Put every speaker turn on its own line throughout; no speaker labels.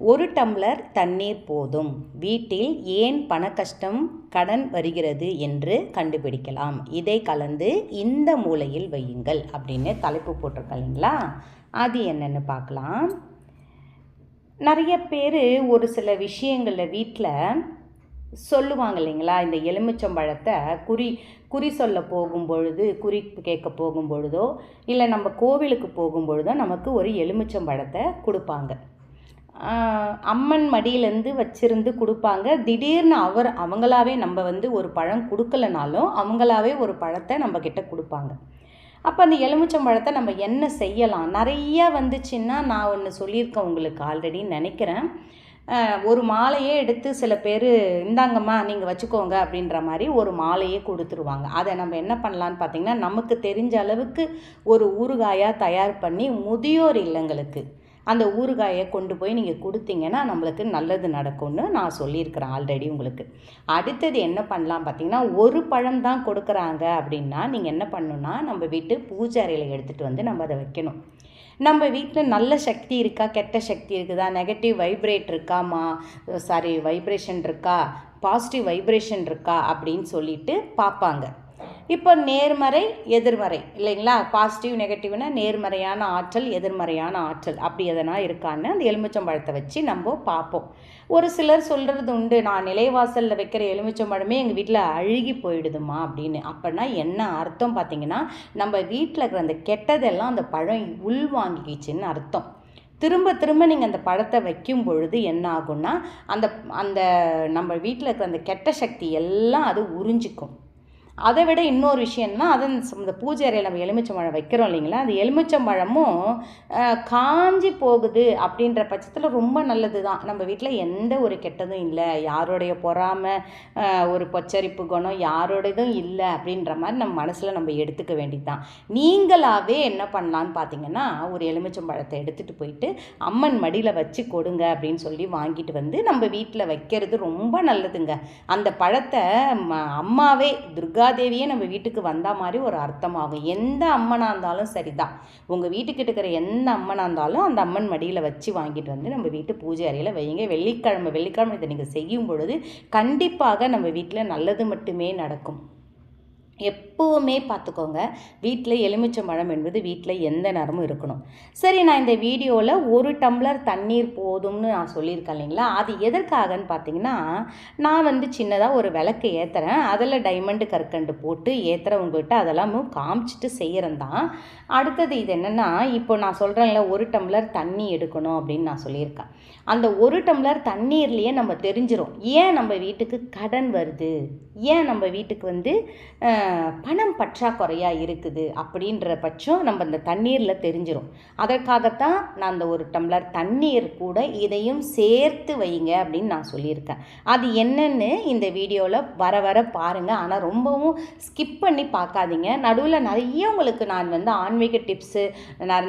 ஒரு டம்ளர் தண்ணீர் போதும். வீட்டில் ஏன் பண கஷ்டம் கடன் வருகிறது என்று கண்டுபிடிக்கலாம். இதை கலந்து இந்த மூலையில் வையுங்கள் அப்படின்னு தலைப்பு போட்டிருக்கீங்களா அது என்னென்னு பார்க்கலாம். நிறைய பேர் ஒரு சில விஷயங்களில் வீட்டில் சொல்லுவாங்க இல்லைங்களா? இந்த எலுமிச்சம்பழத்தை குறி குறி சொல்ல போகும் பொழுது குறி கேட்க போகும் பொழுதோ இல்லை நம்ம கோவிலுக்கு போகும் பொழுதோ நமக்கு ஒரு எலுமிச்சம்பழத்தை கொடுப்பாங்க. அம்மன் மடியிலேருந்து வச்சிருந்து கொடுப்பாங்க. திடீர்னு அவர் அவங்களாவே நம்ம வந்து ஒரு பழம் கொடுக்கலனாலும் அவங்களாவே ஒரு பழத்தை நம்மக்கிட்ட கொடுப்பாங்க. அப்போ அந்த எலுமிச்சம்பழத்தை நம்ம என்ன செய்யலாம்? நிறைய வந்துச்சுன்னா நான் ஒன்று சொல்லியிருக்கேன் உங்களுக்கு ஆல்ரெடி நினைக்கிறேன். ஒரு மாலையே எடுத்து சில பேர் இந்தாங்கம்மா நீங்கள் வச்சுக்கோங்க அப்படின்ற மாதிரி ஒரு மாலையே கொடுத்துருவாங்க. அதை நம்ம என்ன பண்ணலான்னு பார்த்திங்கன்னா நமக்கு தெரிஞ்ச அளவுக்கு ஒரு ஊறுகாயாக தயார் பண்ணி முதியோர் இல்லங்களுக்கு அந்த ஊறுகாயை கொண்டு போய் நீங்கள் கொடுத்தீங்கன்னா நம்மளுக்கு நல்லது நடக்கும்னு நான் சொல்லியிருக்கிறேன் ஆல்ரெடி உங்களுக்கு. அடுத்தது என்ன பண்ணலாம் பார்த்தீங்கன்னா ஒரு பழம் தான் கொடுக்குறாங்க அப்படின்னா நீங்கள் என்ன பண்ணணும்னா நம்ம வீட்டு பூஜை அறையில் எடுத்துகிட்டு வந்து நம்ம அதை வைக்கணும். நம்ம வீட்டில் நல்ல சக்தி இருக்கா கெட்ட சக்தி இருக்குதா நெகட்டிவ் வைப்ரேட் இருக்காமா சாரி வைப்ரேஷன் இருக்கா பாசிட்டிவ் வைப்ரேஷன் இருக்கா அப்படின்னு சொல்லிட்டு பார்ப்பாங்க. இப்போ நேர்மறை எதிர்மறை இல்லைங்களா? பாசிட்டிவ் நெகட்டிவ்னா நேர்மறையான ஆற்றல் எதிர்மறையான ஆற்றல். அப்படி எதனா இருக்கான்னு அந்த எலுமிச்சம்பழத்தை வச்சு நம்ம பார்ப்போம். ஒரு சிலர் சொல்கிறது உண்டு நான் நிலைவாசலில் வைக்கிற எலுமிச்சம்பழமே எங்கள் வீட்டில் அழுகி போயிடுதுமா அப்படின்னு. அப்படின்னா என்ன அர்த்தம் பார்த்தீங்கன்னா நம்ம வீட்டில் இருக்கிற அந்த கெட்டதெல்லாம் அந்த பழம் உள்வாங்கிக்கிச்சுன்னு அர்த்தம். திரும்ப திரும்ப நீங்கள் அந்த பழத்தை வைக்கும் பொழுது என்ன ஆகும்னா அந்த அந்த நம்ம வீட்டில் இருக்கிற அந்த கெட்ட சக்தி எல்லாம் அது உறிஞ்சிக்கும். அதை விட இன்னொரு விஷயம்னா அது இந்த பூஜை அறையில் நம்ம எலுமிச்சம்பழம் வைக்கிறோம் இல்லைங்களா? அந்த எலுமிச்சம்பழமும் காஞ்சி போகுது அப்படின்ற பட்சத்தில் ரொம்ப நல்லது தான் நம்ம வீட்டில் எந்த ஒரு கெட்டதும் இல்லை. யாருடைய பொறாமை ஒரு பொச்சரிப்பு குணம் யாரோடதும் இல்லை அப்படின்ற மாதிரி நம்ம மனசில் நம்ம எடுத்துக்க வேண்டியது தான் நீங்களாகவே என்ன பண்ணலான்னு பார்த்தீங்கன்னா ஒரு எலுமிச்சம்பழத்தை எடுத்துகிட்டு போயிட்டு அம்மன் மடியில் வச்சு கொடுங்க அப்படின்னு சொல்லி வாங்கிட்டு வந்து நம்ம வீட்டில் வைக்கிறது ரொம்ப நல்லதுங்க. அந்த பழத்தை ம- அம்மாவே துர்காதேவியே நம்ம வீட்டுக்கு வந்தா மாதிரி ஒரு அர்த்தமாகும். எந்த அம்மனாக இருந்தாலும் சரிதான். உங்கள் வீட்டுக்கிட்ட இருக்கிற எந்த அம்மனாக இருந்தாலும் அந்த அம்மன் மடியில் வச்சு வாங்கிட்டு வந்து நம்ம வீட்டு பூஜை அறையில் வைங்க. வெள்ளிக்கிழமை வெள்ளிக்கிழமை இதை நீங்கள் செய்யும் பொழுது கண்டிப்பாக நம்ம வீட்டில் நல்லது மட்டுமே நடக்கும். எப்போவுமே பார்த்துக்கோங்க வீட்டில் எலுமிச்சம்பழம் என்பது வீட்டில் எந்த நேரமும் இருக்கணும். சரி நான் இந்த வீடியோவில் ஒரு டம்ளர் தண்ணீர் போதும்னு நான் சொல்லியிருக்கேன் இல்லைங்களா? அது எதற்காகன்னு பார்த்தீங்கன்னா நான் வந்து சின்னதாக ஒரு விளக்கு ஏற்றுறேன் அதில் டைமண்டு கற்கண்டு போட்டு ஏற்றுறவங்ககிட்ட அதெல்லாம் காமிச்சிட்டு செய்கிறேன் தான். அடுத்தது இது என்னென்னா இப்போ நான் சொல்கிறேன்ல ஒரு டம்ளர் தண்ணி எடுக்கணும் அப்படின்னு நான் சொல்லியிருக்கேன். அந்த ஒரு டம்ளர் தண்ணீர்லேயே நம்ம தெரிஞ்சிடும் ஏன் நம்ம வீட்டுக்கு கடன் வருது? ஏன் நம்ம வீட்டுக்கு வந்து பணம் பற்றாக்குறையாக இருக்குது அப்படின்ற பட்சம் நம்ம இந்த தண்ணீரில் தெரிஞ்சிடும் அதற்காகத்தான் நான் அந்த ஒரு டம்ளர் தண்ணீர் கூட இதையும் சேர்த்து வைங்க அப்படின்னு நான் சொல்லியிருக்கேன். அது என்னன்னு இந்த வீடியோவில் வர வர பாருங்கள் ஆனால் ரொம்பவும் ஸ்கிப் பண்ணி பார்க்காதீங்க. நடுவில் நிறைய உங்களுக்கு நான் வந்து ஆன்மீக டிப்ஸு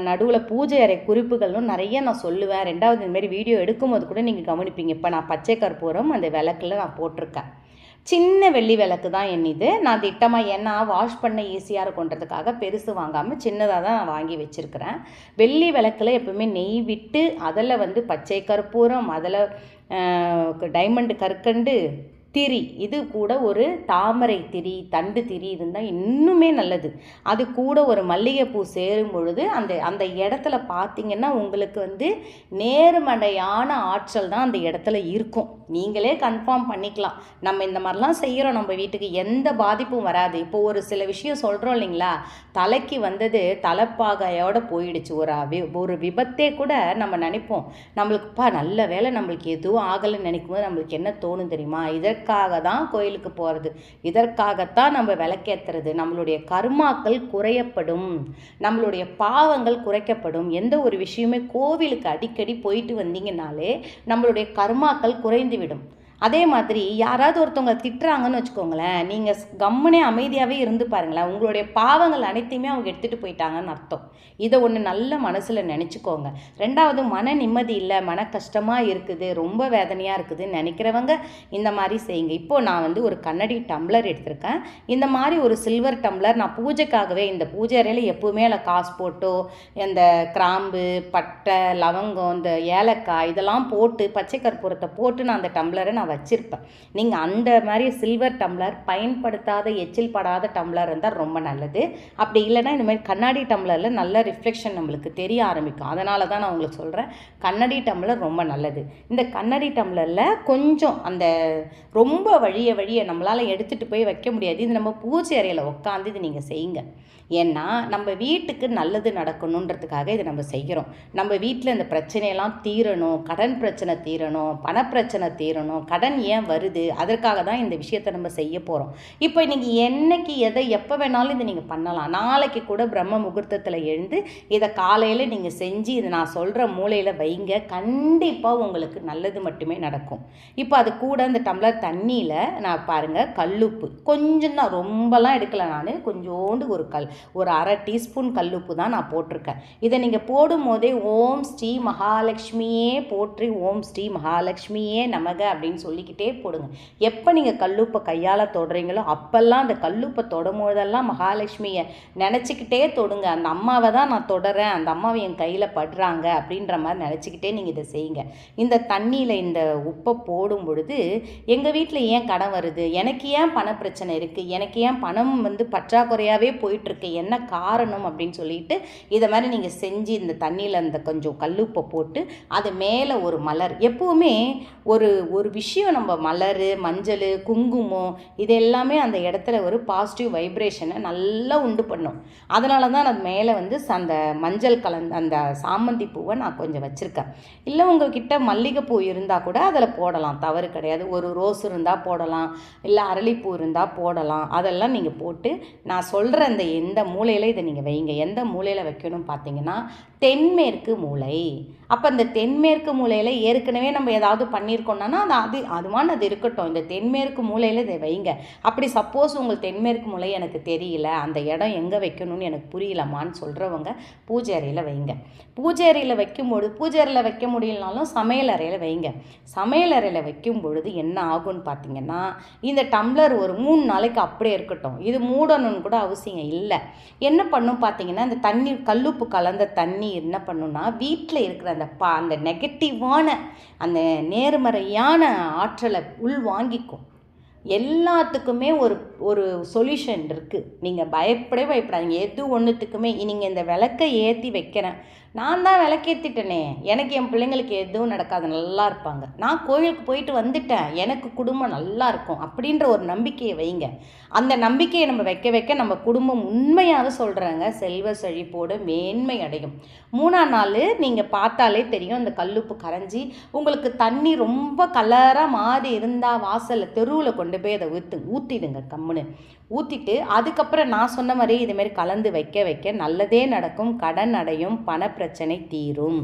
நடுவில் பூஜை அறை குறிப்புகளும் நிறைய நான் சொல்லுவேன். ரெண்டாவது இந்தமாரி வீடியோ எடுக்கும்போது கூட நீங்கள் கவனிப்பீங்க. இப்போ நான் பச்சை கற்பூரம் அந்த விளக்கில் நான் போட்டிருக்கேன். சின்ன வெள்ளி விளக்கு தான் என் இது நான் திட்டமாக ஏன்னா வாஷ் பண்ண ஈஸியாக இருக்குன்றதுக்காக பெருசு வாங்காமல் சின்னதாக தான் நான் வாங்கி வச்சுருக்கிறேன். வெள்ளி விளக்கில் எப்பவுமே நெய் விட்டு அதில் வந்து பச்சை கற்பூரம் அதில் டைமண்டு கற்கண்டு திரி. இது கூட ஒரு தாமரை திரி தண்டு திரி இருந்தால் இன்னுமே நல்லது. அது கூட ஒரு மல்லிகைப்பூ சேரும் பொழுது அந்த அந்த இடத்துல பார்த்தீங்கன்னா உங்களுக்கு வந்து நேர்மடையான ஆற்றல் தான் அந்த இடத்துல இருக்கும். நீங்களே கன்ஃபார்ம் பண்ணிக்கலாம். நம்ம இந்த மாதிரிலாம் செய்கிறோம் நம்ம வீட்டுக்கு எந்த பாதிப்பும் வராது. இப்போ ஒரு சில விஷயம் சொல்கிறோம் இல்லைங்களா? தலைக்கு வந்தது தலைப்பாகையோட போயிடுச்சு. ஒரு வி ஒரு விபத்தே கூட நம்ம நினைப்போம். நம்மளுக்குப்பா நல்ல வேலை நம்மளுக்கு எதுவும் ஆகலைன்னு நினைக்கும் போது நம்மளுக்கு என்ன தோணும் தெரியுமா? இதற்காக தான் கோயிலுக்கு போகிறது இதற்காகத்தான் நம்ம விளக்கேற்றுறது நம்மளுடைய கர்மாக்கள் குறையப்படும். நம்மளுடைய பாவங்கள் குறைக்கப்படும். எந்த ஒரு விஷயமே கோவிலுக்கு அடிக்கடி போயிட்டு வந்தீங்கனாலே நம்மளுடைய கர்மாக்கள் குறைந்து விடும் அதே மாதிரி யாராவது ஒருத்தவங்க திட்டுறாங்கன்னு வச்சுக்கோங்களேன் நீங்கள் கம்முனே அமைதியாகவே இருந்து பாருங்களேன் உங்களுடைய பாவங்கள் அனைத்தையுமே அவங்க எடுத்துகிட்டு போயிட்டாங்கன்னு அர்த்தம். இதை ஒன்று நல்ல மனசில் நினச்சிக்கோங்க. ரெண்டாவது மன நிம்மதி இல்லை மன கஷ்டமாக இருக்குது ரொம்ப வேதனையாக இருக்குதுன்னு நினைக்கிறவங்க இந்த மாதிரி செய்யுங்க. இப்போது நான் வந்து ஒரு கண்ணடி டம்ளர் எடுத்திருக்கேன். இந்த மாதிரி ஒரு சில்வர் டம்ளர் நான் பூஜைக்காகவே இந்த பூஜை அறையில் எப்போவுமே அதில் காசு போட்டோ இந்த கிராம்பு பட்டை லவங்கம் இந்த ஏலக்காய் இதெல்லாம் போட்டு பச்சை கற்பூரத்தை போட்டு நான் அந்த டம்ளரை நான் வச்சுருப்பேன். நீங்கள் அந்த மாதிரி சில்வர் டம்ளர் பயன்படுத்தாத எச்சில் படாத டம்ளர் இருந்தால் ரொம்ப நல்லது. அப்படி இல்லைன்னா இந்த மாதிரி கண்ணாடி டம்ளரில் நல்ல ரிஃப்ளெக்ஷன் நம்மளுக்கு தெரிய ஆரம்பிக்கும். அதனால தான் நான் உங்களுக்கு சொல்கிறேன் கண்ணாடி டம்ளர் ரொம்ப நல்லது. இந்த கண்ணாடி டம்ளரில் கொஞ்சம் அந்த ரொம்ப வழிய வழிய நம்மளால் எடுத்துகிட்டு போய் வைக்க முடியாது. இது நம்ம பூஜை அறையில் உட்காந்து இது நீங்கள் செய்யுங்க. ஏன்னா நம்ம வீட்டுக்கு நல்லது நடக்கணுன்றதுக்காக இதை நம்ம செய்கிறோம். நம்ம வீட்டில் இந்த பிரச்சனையெல்லாம் தீரணும் கடன் பிரச்சனை தீரணும் பணப்பிரச்சனை தீரணும் கடன் ஏன் வருது? அதற்காக தான் இந்த விஷயத்தை நம்ம செய்ய போகிறோம் இப்போ நீங்கள் என்னைக்கு எதை எப்போ வேணாலும் இதை நீங்கள் பண்ணலாம். நாளைக்கு கூட பிரம்ம முகூர்த்தத்தில் எழுந்து இதை காலையில் நீங்கள் செஞ்சு இதை நான் சொல்கிற மூலையில் வைங்க. கண்டிப்பாக உங்களுக்கு நல்லது மட்டுமே நடக்கும். இப்போ அது கூட இந்த டம்ளர் தண்ணியில் நான் பாருங்கள் கல்லுப்பு. கொஞ்சம் தான் ரொம்பலாம் எடுக்கல நான். கொஞ்சோண்டு ஒரு கல் ஒரு அரை டீஸ்பூன் கல்லுப்பு தான் நான் போட்டிருக்கேன். இதை நீங்கள் போடும்போதே ஓம் ஸ்ரீ மகாலட்சுமியே போற்றி ஓம் ஸ்ரீ மகாலட்சுமியே நமக அப்படின்னு சொல்லிக்கிட்டே போடுங்க. எப்போ நீங்கள் கல்லுப்பை கையால் தொடுறீங்களோ அப்போல்லாம் அந்த கல்லுப்பை தொடும் போதெல்லாம் மகாலட்சுமியை நினச்சிக்கிட்டே தொடுங்க. அந்த அம்மாவை தான் நான் தொடறேன். அந்த அம்மாவை என் கையில் படுறாங்க அப்படின்ற மாதிரி நினச்சிக்கிட்டே நீங்கள் இதை செய்யுங்க. இந்த தண்ணியில் இந்த உப்பை போடும் பொழுது எங்கள் வீட்டில் ஏன் கடன் வருது? எனக்கு ஏன் பணப்பிரச்சனை இருக்குது எனக்கு ஏன் பணம் வந்து பற்றாக்குறையாகவே போயிட்டுருக்கு? என்ன காரணம் அப்படின்னு சொல்லிட்டு இதை மாதிரி நீங்கள் செஞ்சு இந்த தண்ணியில் அந்த கொஞ்சம் கல்லுப்பை போட்டு அது மேலே ஒரு மலர். எப்போவுமே ஒரு ஒரு விஷயம் நம்ம மலர் மஞ்சள் குங்குமம் இது எல்லாமே அந்த இடத்துல ஒரு பாசிட்டிவ் வைப்ரேஷனை நல்லா உண்டு பண்ணும். அதனால தான் அது மேலே வந்து ச- அந்த மஞ்சள் கலந்த அந்த சாமந்தி பூவை நான் கொஞ்சம் வச்சுருக்கேன். இல்லை உங்கள்கிட்ட மல்லிகைப்பூ இருந்தால் கூட அதில் போடலாம். தவறு கிடையாது. ஒரு ரோஸ் இருந்தால் போடலாம். இல்லை அரளிப்பூ இருந்தால் போடலாம். அதெல்லாம் நீங்கள் போட்டு நான் சொல்கிற அந்த எந்த மூலையில் இதை நீங்கள் வைங்க. எந்த மூலையில் வைக்கணும் பார்த்தீங்கன்னா தென்மேற்கு மூலை. அப்போ இந்த தென்மேற்கு மூலையில் ஏற்கனவே நம்ம ஏதாவது பண்ணியிருக்கோம்னா அது அது அதுவான அது இருக்கட்டும். இந்த தென்மேற்கு மூலையில் இதை வைங்க. அப்படி சப்போஸ் உங்கள் தென்மேற்கு மூலை எனக்கு தெரியல அந்த இடம் எங்கே வைக்கணும்னு எனக்கு புரியலம்மான்னு சொல்கிறவங்க பூஜை அறையில் வைங்க. பூஜை அறையில் வைக்கும்பொழுது பூஜை அறையில் வைக்க முடியலனாலும் சமையல் அறையில் வைங்க. சமையல் அறையில் வைக்கும் பொழுது என்ன ஆகும்னு பார்த்தீங்கன்னா இந்த டம்ளர் ஒரு மூணு நாளைக்கு அப்படியே இருக்கட்டும். இது மூடணும்னு கூட அவசியம் இல்லை. என்ன பண்ணும் பார்த்தீங்கன்னா இந்த தண்ணி கல்லுப்பு கலந்த தண்ணி என்ன பண்ணுன்னா வீட்டில் இருக்கிற அந்த பா அந்த நெகட்டிவான அந்த நேர்மறையான ஆற்றலை உள் வாங்கிக்கும் எல்லாத்துக்குமே ஒரு ஒரு சொல்யூஷன் இருக்குது நீங்கள் பயப்படவே பயப்படாதீங்க. எது ஒன்றுத்துக்குமே நீங்கள் இந்த விளக்கை ஏற்றி வைக்கிறேன். நான் தான் விளக்கேற்றிட்டேனே எனக்கு என் பிள்ளைங்களுக்கு எதுவும் நடக்காது. நல்லா இருப்பாங்க. நான் கோயிலுக்கு போயிட்டு வந்துட்டேன். எனக்கு குடும்பம் நல்லா இருக்கும் அப்படின்ற ஒரு நம்பிக்கையை வைங்க. அந்த நம்பிக்கையை நம்ம வைக்க வைக்க நம்ம குடும்பம் உண்மையாக சொல்கிறாங்க செல்வ செழிப்போடு மேன்மை அடையும். மூணாம் நாள் நீங்கள் பார்த்தாலே தெரியும். அந்த கல்லுப்பு கரைஞ்சி உங்களுக்கு தண்ணி ரொம்ப கலராக மாறி இருந்தால் வாசலில் தெருவில் கொண்டு போய் அதை ஊற்று ஊற்றிடுங்க கம்மா. கம்முன்னு ஊற்றிட்டு அதுக்கப்புறம் நான் சொன்ன மாதிரி இதுமாரி கலந்து வைக்க வைக்க நல்லதே நடக்கும் கடன் அடையும் பணப்பிரச்சனை தீரும்.